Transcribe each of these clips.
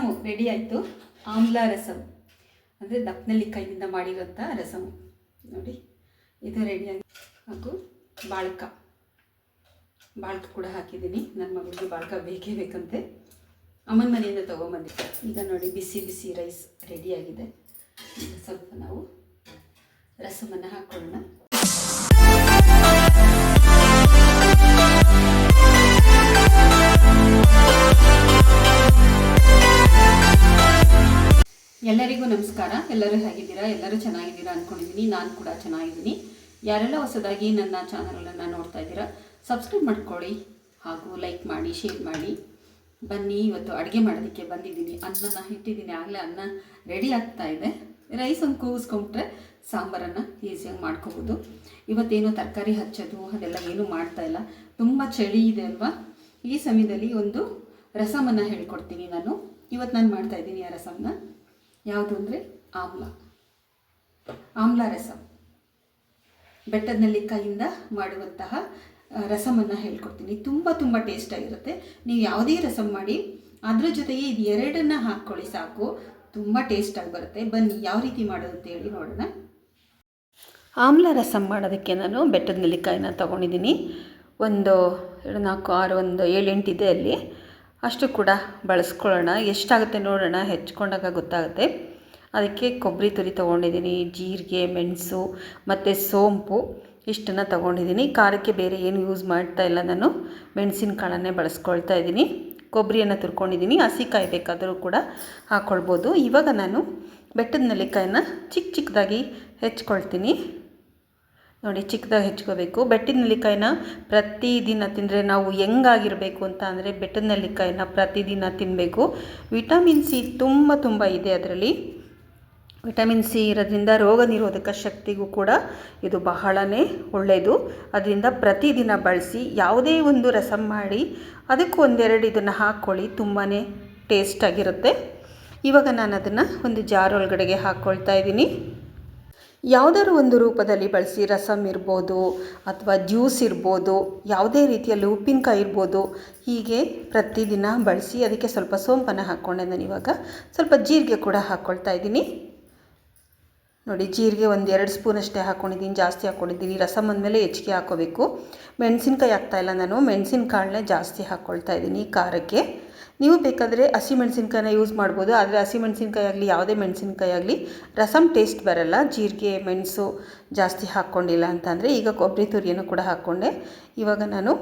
Rasam ready ಆಯಿತು. ಆಮ್ಲ ರಸಮ್ ಅಂದರೆ ದಪ್ಪನಲ್ಲಿ ಕೈಯಿಂದ ಮಾಡಿರೋಂಥ ರಸಮು ನೋಡಿ, ಇದು ರೆಡಿಯಾಗಿ ಹಾಗೂ ಬಾಳ್ಕ. ಬಾಳ್ಕ ಕೂಡ ಹಾಕಿದ್ದೀನಿ. ನನ್ನ ಮಗಳಿಗೆ ಬಾಳ್ಕ ಬೇಕೇ ಬೇಕಂತೆ. ಅಮ್ಮನ ಮನೆಯಿಂದ ತೊಗೊಂಬಂದಿದ್ದೆ ಈಗ ನೋಡಿ, ಬಿಸಿ ಬಿಸಿ ರೈಸ್ ರೆಡಿಯಾಗಿದೆ ಸ್ವಲ್ಪ ನಾವು ರಸಮನ್ನು ಹಾಕ್ಕೊಳ್ಳೋಣ ಎಲ್ಲರಿಗೂ ನಮಸ್ಕಾರ. ಎಲ್ಲರೂ ಹೇಗಿದ್ದೀರಾ? ಎಲ್ಲರೂ ಚೆನ್ನಾಗಿದ್ದೀರಾ ಅಂದ್ಕೊಂಡಿದ್ದೀನಿ ನಾನು ಕೂಡ ಚೆನ್ನಾಗಿದ್ದೀನಿ. ಯಾರೆಲ್ಲ ಹೊಸದಾಗಿ ನನ್ನ ಚಾನಲನ್ನು ನೋಡ್ತಾ ಇದ್ದೀರಾ ಸಬ್ಸ್ಕ್ರೈಬ್ ಮಾಡ್ಕೊಳ್ಳಿ ಹಾಗೂ ಲೈಕ್ ಮಾಡಿ ಶೇರ್ ಮಾಡಿ. ಬನ್ನಿ, ಇವತ್ತು ಅಡುಗೆ ಮಾಡೋದಕ್ಕೆ ಬಂದಿದ್ದೀನಿ. ಅನ್ನನ ಇಟ್ಟಿದ್ದೀನಿ ಆಗಲೇ ಅನ್ನ ರೆಡಿ ಆಗ್ತಾ ಇದೆ. ರೈಸ್ ಒಂದು ಕೂಗಿಸ್ಕೊಂಬಿಟ್ರೆ ಸಾಂಬಾರನ್ನು ಈಸಿಯಾಗಿ ಮಾಡ್ಕೋಬೋದು. ಇವತ್ತೇನು ತರಕಾರಿ ಹಚ್ಚೋದು, ಅದೆಲ್ಲ ಏನೂ ಮಾಡ್ತಾ ಇಲ್ಲ. ತುಂಬ ಚಳಿ ಇದೆ ಅಲ್ವಾ? ಈ ಸಮಯದಲ್ಲಿ ಒಂದು ರಸಮನ್ನು ಹೇಳ್ಕೊಡ್ತೀನಿ ನಾನು. ಇವತ್ತು ನಾನು ಮಾಡ್ತಾ ಇದ್ದೀನಿ ಆ ರಸಮನ್ನ ಯಾವುದು ಅಂದರೆ ಆಮ್ಲ. ಆಮ್ಲ ರಸಂ. ಬೆಟ್ಟದ ನೆಲ್ಲಿಕಾಯಿಂದ ಮಾಡುವಂತಹ ರಸಮನ್ನು ಹೇಳ್ಕೊಡ್ತೀನಿ. ತುಂಬ ತುಂಬ ಟೇಸ್ಟಾಗಿರುತ್ತೆ ನೀವು ಯಾವುದೇ ರಸಂ ಮಾಡಿ, ಅದ್ರ ಜೊತೆಗೆ ಇದು ಎರಡನ್ನ ಹಾಕ್ಕೊಳ್ಳಿ ಸಾಕು. ತುಂಬ ಟೇಸ್ಟಾಗಿ ಬರುತ್ತೆ. ಬನ್ನಿ, ಯಾವ ರೀತಿ ಮಾಡೋದು ಅಂತ ಹೇಳಿ ನೋಡೋಣ. ಆಮ್ಲ ರಸಂ ಮಾಡೋದಕ್ಕೆ ನಾನು ಬೆಟ್ಟದ ನೆಲ್ಲಿಕಾಯಿನ ತೊಗೊಂಡಿದ್ದೀನಿ. ಒಂದು, ಎರಡು, ನಾಲ್ಕು, ಆರು, ಒಂದು, ಏಳೆಂಟು ಇದೆ ಅಲ್ಲಿ. ಅಷ್ಟು ಕೂಡ ಬಳಸ್ಕೊಳ್ಳೋಣ. ಎಷ್ಟಾಗುತ್ತೆ ನೋಡೋಣ. ಹೆಚ್ಕೊಂಡಾಗ ಗೊತ್ತಾಗುತ್ತೆ. ಅದಕ್ಕೆ ಕೊಬ್ಬರಿ ತುರಿ ತೊಗೊಂಡಿದ್ದೀನಿ, ಜೀರಿಗೆ, ಮೆಣಸು ಮತ್ತು ಸೋಂಪು ಇಷ್ಟನ್ನು ತೊಗೊಂಡಿದ್ದೀನಿ. ಖಾರಕ್ಕೆ ಬೇರೆ ಏನು ಯೂಸ್ ಮಾಡ್ತಾ ಇಲ್ಲ ನಾನು. ಮೆಣಸಿನಕಾಳನ್ನೇ ಬಳಸ್ಕೊಳ್ತಾ ಇದ್ದೀನಿ. ಕೊಬ್ಬರಿಯನ್ನು ತುರ್ಕೊಂಡಿದ್ದೀನಿ. ಹಸಿಕಾಯಿ ಬೇಕಾದರೂ ಕೂಡ ಹಾಕ್ಕೊಳ್ಬೋದು ಇವಾಗ ನಾನು ಬೆಟ್ಟದ ನೆಲ್ಲಿಕಾಯನ್ನು ಚಿಕ್ಕ ಚಿಕ್ಕದಾಗಿ ಹೆಚ್ಕೊಳ್ತೀನಿ. ನೋಡಿ, ಚಿಕ್ಕದಾಗಿ ಹೆಚ್ಕೋಬೇಕು. ಬೆಟ್ಟದ ನೆಲ್ಲಿಕಾಯಿನ ಪ್ರತಿದಿನ ತಿಂದರೆ ನಾವು ಹೆಂಗಾಗಿರಬೇಕು ಅಂತ ಅಂದರೆ ಬೆಟ್ಟದ ನೆಲ್ಲಿಕಾಯಿನ ಪ್ರತಿದಿನ ತಿನ್ನಬೇಕು ವಿಟಮಿನ್ ಸಿ ತುಂಬ ತುಂಬ ಇದೆ ಅದರಲ್ಲಿ. ವಿಟಮಿನ್ ಸಿ ಇರೋದ್ರಿಂದ ರೋಗ ನಿರೋಧಕ ಶಕ್ತಿಗೂ ಕೂಡ ಇದು ಬಹಳನೇ ಒಳ್ಳೆಯದು ಅದರಿಂದ ಪ್ರತಿದಿನ ಬಳಸಿ ಯಾವುದೇ ಒಂದು ರಸಂ ಮಾಡಿ ಅದಕ್ಕೆ ಒಂದೆರಡು ಇದನ್ನು ಹಾಕ್ಕೊಳ್ಳಿ ತುಂಬಾ ಟೇಸ್ಟಾಗಿರುತ್ತೆ. ಇವಾಗ ನಾನು ಅದನ್ನು ಒಂದು ಜಾರ್ ಒಳಗಡೆಗೆ ಹಾಕ್ಕೊಳ್ತಾ ಇದ್ದೀನಿ. ಯಾವುದಾದ್ರು ಒಂದು ರೂಪದಲ್ಲಿ ಬಳಸಿ ರಸಮ್ ಇರ್ಬೋದು ಅಥವಾ ಜ್ಯೂಸ್ ಇರ್ಬೋದು, ಯಾವುದೇ ರೀತಿಯಲ್ಲಿ ಉಪ್ಪಿನಕಾಯಿ ಇರ್ಬೋದು, ಹೀಗೆ ಪ್ರತಿದಿನ ಬಳಸಿ ಅದಕ್ಕೆ ಸ್ವಲ್ಪ ಸೋಂಪನ್ನು ಹಾಕ್ಕೊಂಡೆ ನಾನು ಇವಾಗ ಸ್ವಲ್ಪ ಜೀರಿಗೆ ಕೂಡ ಹಾಕ್ಕೊಳ್ತಾ ಇದ್ದೀನಿ. ನೋಡಿ, ಜೀರಿಗೆ ಒಂದು ಎರಡು ಸ್ಪೂನ್ ಅಷ್ಟೇ ಹಾಕ್ಕೊಂಡಿದ್ದೀನಿ ಜಾಸ್ತಿ ಹಾಕ್ಕೊಂಡಿದ್ದೀನಿ ರಸಮ್ ಅಂದಮೇಲೆ ಹೆಚ್ಚಿಗೆ ಹಾಕ್ಕೋಬೇಕು ಮೆಣಸಿನ್ಕಾಯಿ ಹಾಕ್ತಾಯಿಲ್ಲ ನಾನು, ಮೆಣಸಿನ್ಕಾಳನ್ನೇ ಜಾಸ್ತಿ ಹಾಕ್ಕೊಳ್ತಾ ಇದ್ದೀನಿ, ಖಾರಕ್ಕೆ. ನೀವು ಬೇಕಾದರೆ ಹಸಿ ಮೆಣಸಿನ್ಕಾಯಿನ ಯೂಸ್ ಮಾಡ್ಬೋದು. ಆದರೆ ಹಸಿ ಮೆಣಸಿನ್ಕಾಯಿ ಆಗಲಿ, ಯಾವುದೇ ಮೆಣಸಿನ್ಕಾಯಿ ಆಗಲಿ ರಸಮ್ ಟೇಸ್ಟ್ ಬರಲ್ಲ. ಜೀರಿಗೆ, ಮೆಣಸು ಜಾಸ್ತಿ ಹಾಕ್ಕೊಂಡಿಲ್ಲ ಅಂತಂದರೆ ಈಗ ಕೊಬ್ಬರಿ ತುರಿಯನ್ನು ಕೂಡ ಹಾಕ್ಕೊಂಡೆ. ಇವಾಗ ನಾನು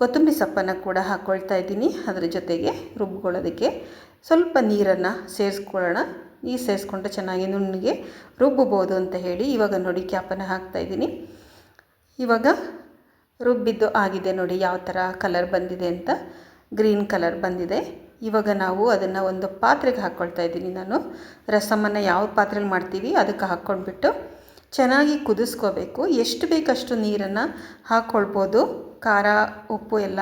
ಕೊತ್ತಂಬರಿ ಸೊಪ್ಪನ್ನು ಕೂಡ ಹಾಕ್ಕೊಳ್ತಾ ಇದ್ದೀನಿ ಅದರ ಜೊತೆಗೆ ರುಬ್ಬಿಕೊಳ್ಳೋದಕ್ಕೆ ಸ್ವಲ್ಪ ನೀರನ್ನು ಸೇರಿಸ್ಕೊಳ್ಳೋಣ. ನೀರು ಸೇರಿಸ್ಕೊಂಡ್ರೆ ಚೆನ್ನಾಗಿ ನುಣ್ಣಗೆ ರುಬ್ಬಬೋದು ಅಂತ ಹೇಳಿ ಇವಾಗ ನೋಡಿ ಕ್ಯಾಪನ್ನು ಹಾಕ್ತಾಯಿದ್ದೀನಿ ಇವಾಗ ರುಬ್ಬಿದ್ದು ಆಗಿದೆ ನೋಡಿ ಯಾವ ಥರ ಕಲರ್ ಬಂದಿದೆ ಅಂತ. ಗ್ರೀನ್ ಕಲರ್ ಬಂದಿದೆ. ಇವಾಗ ನಾವು ಅದನ್ನು ಒಂದು ಪಾತ್ರೆಗೆ ಹಾಕ್ಕೊಳ್ತಾ ಇದ್ದೀನಿ ನಾನು. ರಸಮನ್ನು ಯಾವ ಪಾತ್ರೆಲಿ ಮಾಡ್ತೀವಿ ಅದಕ್ಕೆ ಹಾಕ್ಕೊಂಡ್ಬಿಟ್ಟು ಚೆನ್ನಾಗಿ ಕುದಿಸ್ಕೋಬೇಕು. ಎಷ್ಟು ಬೇಕಷ್ಟು ನೀರನ್ನು ಹಾಕ್ಕೊಳ್ಬೋದು ಖಾರ, ಉಪ್ಪು ಎಲ್ಲ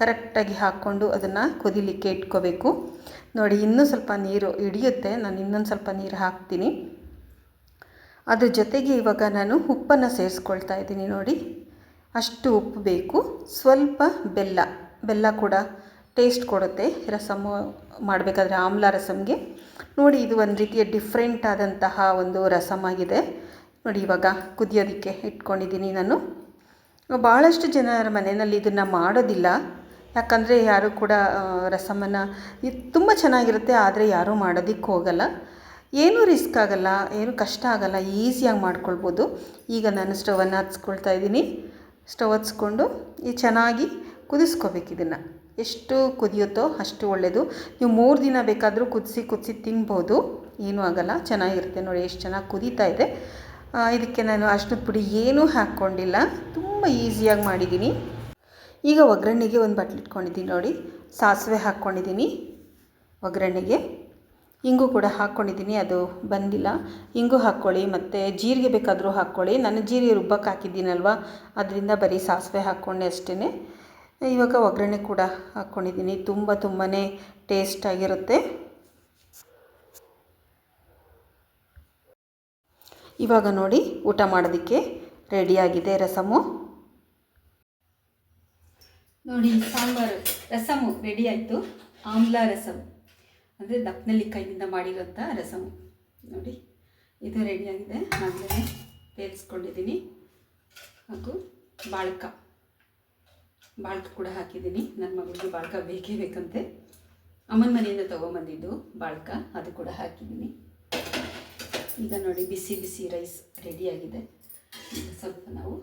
ಕರೆಕ್ಟಾಗಿ ಹಾಕ್ಕೊಂಡು ಅದನ್ನು ಕುದಿಲಿಕ್ಕೆ ಇಟ್ಕೋಬೇಕು. ನೋಡಿ, ಇನ್ನೂ ಸ್ವಲ್ಪ ನೀರು ಹಿಡಿಯುತ್ತೆ. ನಾನು ಇನ್ನೊಂದು ಸ್ವಲ್ಪ ನೀರು ಹಾಕ್ತೀನಿ. ಅದ್ರ ಜೊತೆಗೆ ಇವಾಗ ನಾನು ಉಪ್ಪನ್ನು ಸೇರಿಸ್ಕೊಳ್ತಾ ಇದ್ದೀನಿ ನೋಡಿ. ಅಷ್ಟು ಉಪ್ಪು ಬೇಕು. ಸ್ವಲ್ಪ ಬೆಲ್ಲ ಬೆಲ್ಲ ಕೂಡ ಟೇಸ್ಟ್ ಕೊಡುತ್ತೆ. ರಸಮ್ಮು ಮಾಡಬೇಕಾದ್ರೆ ಆಮ್ಲ ರಸಮ್ಗೆ. ನೋಡಿ, ಇದು ಒಂದು ರೀತಿಯ ಡಿಫ್ರೆಂಟ್ ಆದಂತಹ ಒಂದು ರಸಮ್ ಆಗಿದೆ ನೋಡಿ, ಇವಾಗ ಕುದಿಯೋದಕ್ಕೆ ಇಟ್ಕೊಂಡಿದ್ದೀನಿ ನಾನು. ಭಾಳಷ್ಟು ಜನರ ಮನೆಯಲ್ಲಿ ಇದನ್ನು ಮಾಡೋದಿಲ್ಲ. ಯಾಕಂದರೆ ಯಾರು ಕೂಡ ರಸಮನ್ನು ಇದು ತುಂಬ ಚೆನ್ನಾಗಿರುತ್ತೆ, ಆದರೆ ಯಾರೂ ಮಾಡೋದಕ್ಕೆ ಹೋಗಲ್ಲ. ಏನೂ ರಿಸ್ಕ್ ಆಗಲ್ಲ, ಏನೂ ಕಷ್ಟ ಆಗಲ್ಲ ಈಸಿಯಾಗಿ ಮಾಡ್ಕೊಳ್ಬೋದು. ಈಗ ನಾನು ಸ್ಟವನ್ನು ಹಚ್ಕೊಳ್ತಾ ಇದ್ದೀನಿ. ಸ್ಟವ್ ಹಚ್ಕೊಂಡು ಈ ಚೆನ್ನಾಗಿ ಕುದಿಸ್ಕೋಬೇಕು ಇದನ್ನು. ಎಷ್ಟು ಕುದಿಯುತ್ತೋ ಅಷ್ಟು ಒಳ್ಳೆಯದು. ನೀವು ಮೂರು ದಿನ ಬೇಕಾದರೂ ಕುದಿಸಿ ಕುದಿಸಿ ತಿನ್ಬೋದು. ಏನೂ ಆಗಲ್ಲ, ಚೆನ್ನಾಗಿರುತ್ತೆ ನೋಡಿ ಎಷ್ಟು ಚೆನ್ನಾಗಿ ಕುದೀತಾ ಇದೆ. ಇದಕ್ಕೆ ನಾನು ಅಷ್ಟು ಪುಡಿ ಏನೂ ಹಾಕ್ಕೊಂಡಿಲ್ಲ. ತುಂಬ ಈಸಿಯಾಗಿ ಮಾಡಿದ್ದೀನಿ. ಈಗ ಒಗ್ಗರಣೆಗೆ ಒಂದು ಬಟ್ಲು ಇಟ್ಕೊಂಡಿದ್ದೀನಿ ನೋಡಿ. ಸಾಸಿವೆ ಹಾಕ್ಕೊಂಡಿದ್ದೀನಿ ಒಗ್ಗರಣೆಗೆ. ಇಂಗು ಕೂಡ ಹಾಕ್ಕೊಂಡಿದ್ದೀನಿ, ಅದು ಬಂದಿಲ್ಲ. ಇಂಗು ಹಾಕ್ಕೊಳ್ಳಿ, ಮತ್ತು ಜೀರಿಗೆ ಬೇಕಾದರೂ ಹಾಕ್ಕೊಳ್ಳಿ. ನಾನು ಜೀರಿಗೆ ರುಬ್ಬಕ್ಕೆ ಹಾಕಿದ್ದೀನಲ್ವ, ಅದರಿಂದ ಬರೀ ಸಾಸಿವೆ ಹಾಕ್ಕೊಂಡೆ ಅಷ್ಟೇ ಇವಾಗ ಒಗ್ಗರಣೆ ಕೂಡ ಹಾಕ್ಕೊಂಡಿದ್ದೀನಿ. ತುಂಬ ತುಂಬಾ ಟೇಸ್ಟಾಗಿರುತ್ತೆ ಇವಾಗ ನೋಡಿ ಊಟ ಮಾಡೋದಕ್ಕೆ ರೆಡಿಯಾಗಿದೆ ರಸಮು. ನೋಡಿ, ಸಾಂಬಾರು, ರಸಮು ರೆಡಿ ಆಯಿತು. ಆಮ್ಲ ರಸಮ್. ಅಂದರೆ ದಪ್ಪನಲ್ಲಿ ಕೈಯಿಂದ ಮಾಡಿರೋಂಥ ರಸಮು. ನೋಡಿ, ಇದು ರೆಡಿಯಾಗಿದೆ ಆಗಲೇ ಬೇಯಿಸ್ಕೊಂಡಿದ್ದೀನಿ. ಹಾಗೂ ಬಾಳ್ಕ ಬಾಳ್ಕ ಕೂಡ ಹಾಕಿದ್ದೀನಿ. ನನ್ನ ಮಗಳಿಗೆ ಬಾಳ್ಕ ಬೇಕೇ ಬೇಕಂತೆ. ಅಮ್ಮನ ಮನೆಯಿಂದ ತೊಗೊಂಬಂದಿದ್ದು ಬಾಳ್ಕ, ಅದು ಕೂಡ ಹಾಕಿದ್ದೀನಿ. ಈಗ ನೋಡಿ ಬಿಸಿ ಬಿಸಿ ರೈಸ್ ರೆಡಿಯಾಗಿದೆ ಸ್ವಲ್ಪ ನಾವು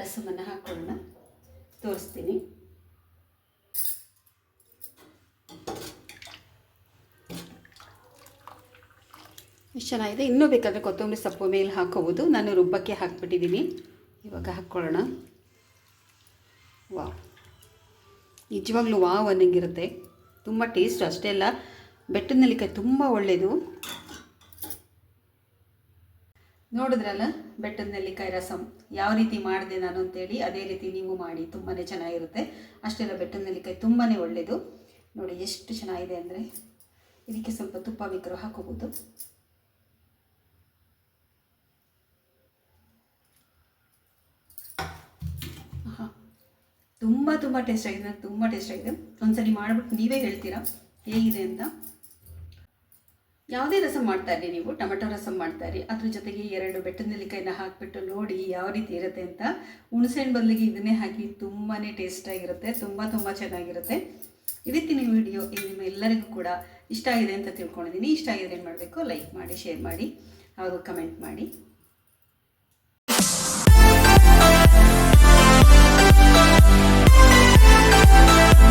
ರಸಮನ್ನು ಹಾಕ್ಕೊಳ್ಳೋಣ ತೋರಿಸ್ತೀನಿ. ಎಷ್ಟು ಚೆನ್ನಾಗಿದೆ. ಇನ್ನೂ ಬೇಕಾದರೆ ಕೊತ್ತಂಬರಿ ಸೊಪ್ಪು ಮೇಲೆ ಹಾಕೋಬೋದು. ನಾನು ರುಬ್ಬಕ್ಕೆ ಹಾಕ್ಬಿಟ್ಟಿದ್ದೀನಿ. ಇವಾಗ ಹಾಕ್ಕೊಳ್ಳೋಣ. ನಿಜವಾಗ್ಲೂ ವಾವ್ ಅನ್ನಂಗಿರುತ್ತೆ. ತುಂಬ ಟೇಸ್ಟ್ ಅಷ್ಟೇ ಅಲ್ಲ ಬೆಟ್ಟದ ನೆಲ್ಲಿಕಾಯಿ ತುಂಬ ಒಳ್ಳೆಯದು ನೋಡಿದ್ರಲ್ಲ ಬೆಟ್ಟದ ನೆಲ್ಲಿಕಾಯಿ ರಸಂ ಯಾವ ರೀತಿ ಮಾಡಿದೆ ನಾನು ಅಂತೇಳಿ, ಅದೇ ರೀತಿ ನೀವು ಮಾಡಿ ತುಂಬಾ ಚೆನ್ನಾಗಿರುತ್ತೆ. ಅಷ್ಟೆಲ್ಲ ಬೆಟ್ಟದ ನೆಲ್ಲಿಕಾಯಿ ತುಂಬಾ ಒಳ್ಳೆಯದು ನೋಡಿ ಎಷ್ಟು ಚೆನ್ನಾಗಿದೆ ಅಂದರೆ, ಇದಕ್ಕೆ ಸ್ವಲ್ಪ ತುಪ್ಪ ವಿಗ್ರಹ ಹಾಕೋಬೋದು ತುಂಬ ತುಂಬ ಟೇಸ್ಟ್ ಆಗಿದೆ ನನಗೆ ತುಂಬ ಟೇಸ್ಟ್ ಆಗಿದೆ. ಒಂದ್ಸಲಿ ಮಾಡಿಬಿಟ್ಟು ನೀವೇ ಹೇಳ್ತೀರಾ? ಹೇಗಿದೆ ಅಂತ? ಯಾವುದೇ ರಸಂ ಮಾಡ್ತಾ ಇರಿ ನೀವು, ಟೊಮೆಟೊ ರಸಂ ಮಾಡ್ತಾ ಇರಿ ಅದ್ರ ಜೊತೆಗೆ ಎರಡು ಬೆಟ್ಟದ ನೆಲ್ಲಿಕಾಯಿನ ಹಾಕಿಬಿಟ್ಟು ನೋಡಿ ಯಾವ ರೀತಿ ಇರುತ್ತೆ ಅಂತ. ಹುಣಸೆಹಣ್ಣು ಬದಲಿಗೆ ಇದನ್ನೇ ಹಾಕಿ ತುಂಬಾ ಟೇಸ್ಟಾಗಿರುತ್ತೆ ತುಂಬ ತುಂಬ ಚೆನ್ನಾಗಿರುತ್ತೆ. ಇವತ್ತಿನ ವಿಡಿಯೋ ನಿಮ್ಮ ಎಲ್ಲರಿಗೂ ಕೂಡ ಇಷ್ಟ ಆಗಿದೆ ಅಂತ ತಿಳ್ಕೊಂಡಿದ್ದೀನಿ. ಇಷ್ಟ ಆಗಿದ್ರೆ ಏನು ಮಾಡಬೇಕು? ಲೈಕ್ ಮಾಡಿ ಶೇರ್ ಮಾಡಿ ಹಾಗೂ ಕಮೆಂಟ್ ಮಾಡಿ.